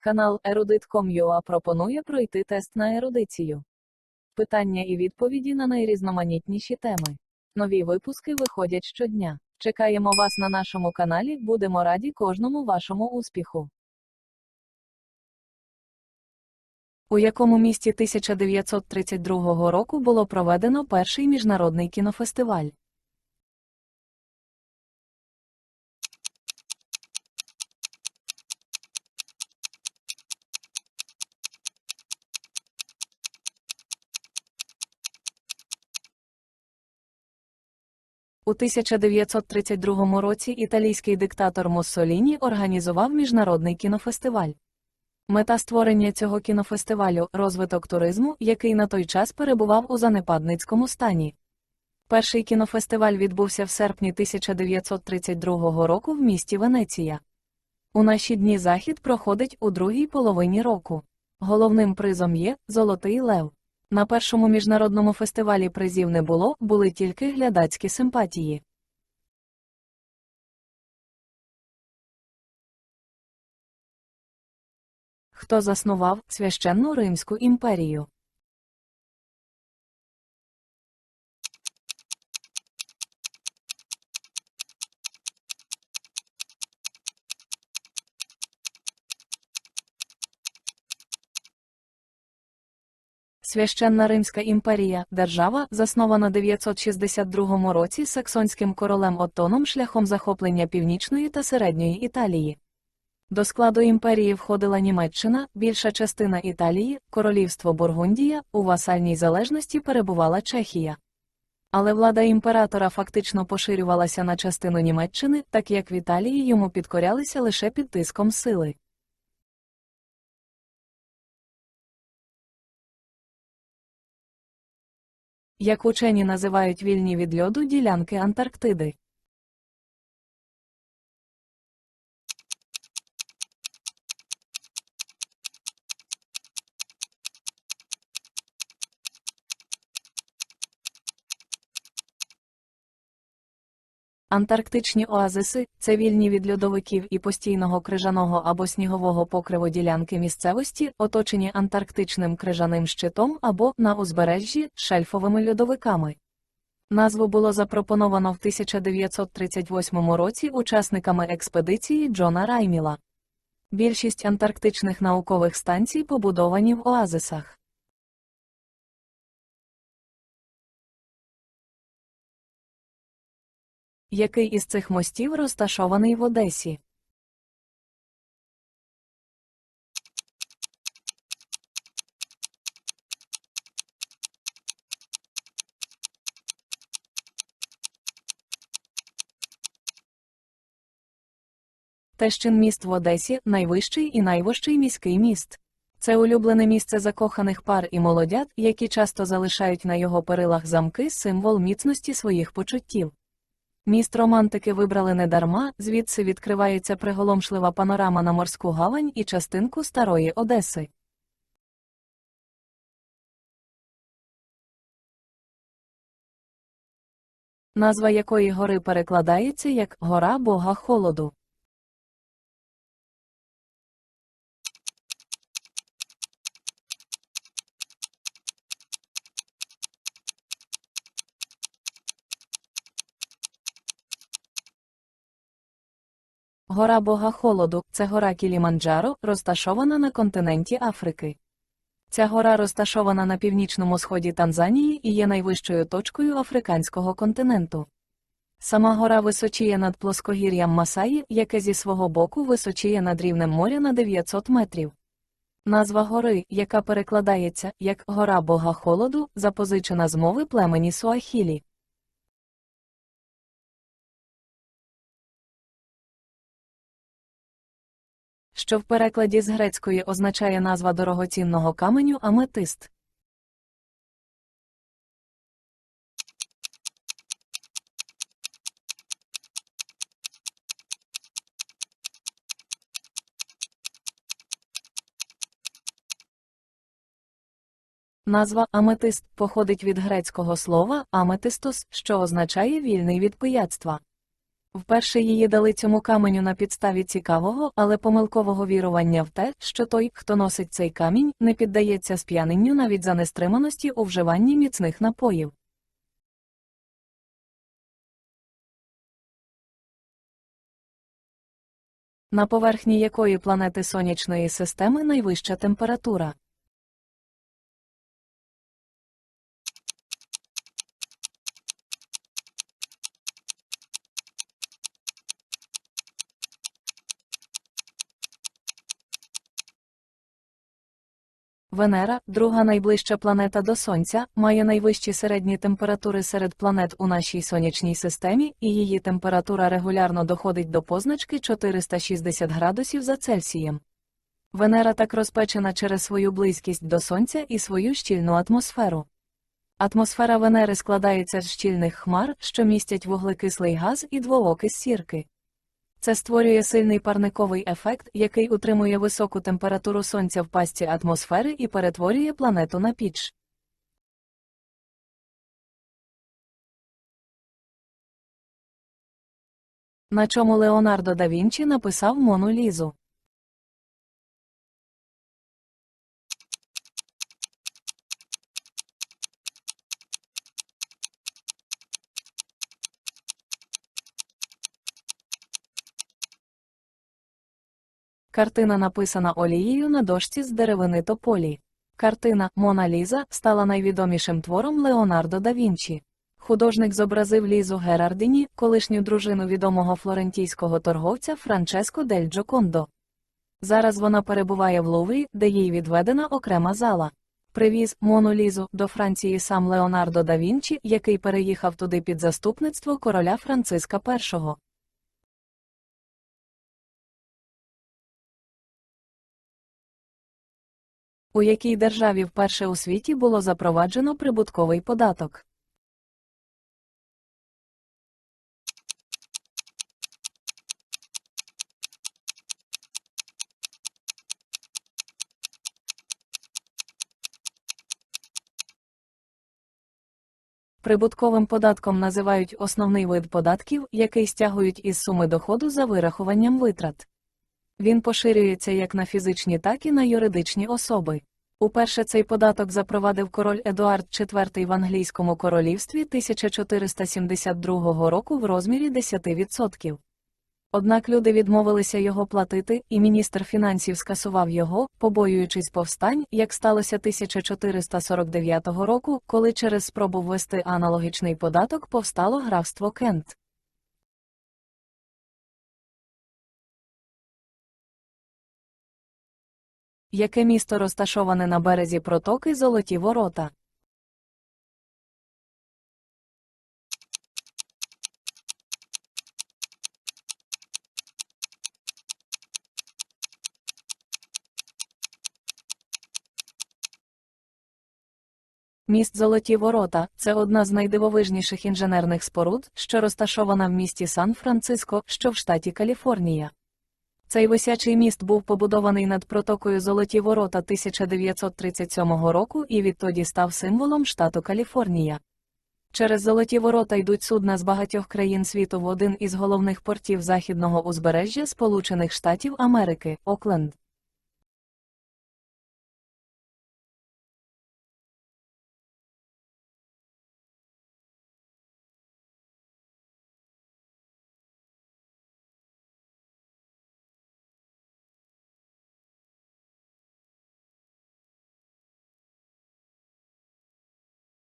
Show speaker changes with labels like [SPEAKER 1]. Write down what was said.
[SPEAKER 1] Канал Erudit.com.ua пропонує пройти тест на ерудицію. Питання і відповіді на найрізноманітніші теми. Нові випуски виходять щодня. Чекаємо вас на нашому каналі, будемо раді кожному вашому успіху. У якому місті 1932 року було проведено перший міжнародний кінофестиваль? У 1932 році італійський диктатор Муссоліні організував міжнародний кінофестиваль. Мета створення цього кінофестивалю розвиток туризму, який на той час перебував у занепадницькому стані. Перший кінофестиваль відбувся в серпні 1932 року в місті Венеція. У наші дні захід проходить у другій половині року. Головним призом є Золотий Лев. На першому міжнародному фестивалі призів не було, були тільки глядацькі симпатії. Хто заснував священну Римську імперію? Священна Римська імперія, держава, заснована 962 році саксонським королем Оттоном шляхом захоплення північної та середньої Італії. До складу імперії входила Німеччина, більша частина Італії, королівство Бургундія, у васальній залежності перебувала Чехія. Але влада імператора фактично поширювалася на частину Німеччини, так як в Італії йому підкорялися лише під тиском сили. Як учені називають вільні від льоду ділянки Антарктиди. Антарктичні оазиси це вільні від льодовиків і постійного крижаного або снігового покриву ділянки місцевості, оточені антарктичним крижаним щитом або на узбережжі шельфовими льодовиками. Назву було запропоновано в 1938 році учасниками експедиції Джона Райміла. Більшість антарктичних наукових станцій побудовані в оазисах. Який із цих мостів розташований в Одесі? Тещин міст в Одесі найвищий і найвищий міський міст. Це улюблене місце закоханих пар і молодят, які часто залишають на його перилах замки символ міцності своїх почуттів. Міст романтики вибрали недарма, звідси відкривається приголомшлива панорама на морську гавань і частинку старої Одеси. Назва якої гори перекладається як Гора Бога Холоду. Гора Бога Холоду це гора Кіліманджаро, розташована на континенті Африки. Ця гора розташована на північному сході Танзанії і є найвищою точкою африканського континенту. Сама гора височіє над плоскогір'ям Масаї, яке зі свого боку височіє над рівнем моря на 900 метрів. Назва гори, яка перекладається як Гора Бога Холоду, запозичена з мови племені Суахілі. Що в перекладі з грецької означає назва дорогоцінного каменю аметист. Назва аметист походить від грецького слова аметистос, що означає вільний від пияцтва. Вперше її дали цьому каменю на підставі цікавого, але помилкового вірування в те, що той, хто носить цей камінь, не піддається сп'яненню навіть за нестриманості у вживанні міцних напоїв. На поверхні якої планети сонячної системи найвища температура? Венера, друга найближча планета до Сонця, має найвищі середні температури серед планет у нашій сонячній системі, і її температура регулярно доходить до позначки 460 градусів за Цельсієм. Венера так розпечена через свою близькість до Сонця і свою щільну атмосферу. Атмосфера Венери складається з щільних хмар, що містять вуглекислий газ і двоокис сірки. Це створює сильний парниковий ефект, який утримує високу температуру сонця в пасті атмосфери і перетворює планету на піч. На чому Леонардо да Вінчі написав Мону Лізу. Картина написана олією на дошці з деревини тополі. Картина Мона Ліза стала найвідомішим твором Леонардо да Вінчі. Художник зобразив Лізу Герардіні, колишню дружину відомого флорентійського торговця Франческо дель Джокондо. Зараз вона перебуває в Луврі, де їй відведена окрема зала. Привіз Мону Лізу до Франції сам Леонардо да Вінчі, який переїхав туди під заступництво короля Франциска І. У якій державі вперше у світі було запроваджено прибутковий податок? Прибутковим податком називають основний вид податків, який стягують із суми доходу за вирахуванням витрат. Він поширюється як на фізичні, так і на юридичні особи. Уперше цей податок запровадив король Едуард IV в англійському королівстві 1472 року в розмірі 10%. Однак люди відмовилися його платити, і міністр фінансів скасував його, побоюючись повстань, як сталося 1449 року, коли через спробу ввести аналогічний податок повстало графство Кент. Яке місто розташоване на березі протоки Золоті Ворота? Міст Золоті Ворота це одна з найдивовижніших інженерних споруд, що розташована в місті Сан-Франциско, що в штаті Каліфорнія. Цей висячий міст був побудований над протокою Золоті Ворота 1937 року і відтоді став символом штату Каліфорнія. Через Золоті Ворота йдуть судна з багатьох країн світу в один із головних портів західного узбережжя Сполучених Штатів Америки Окленд.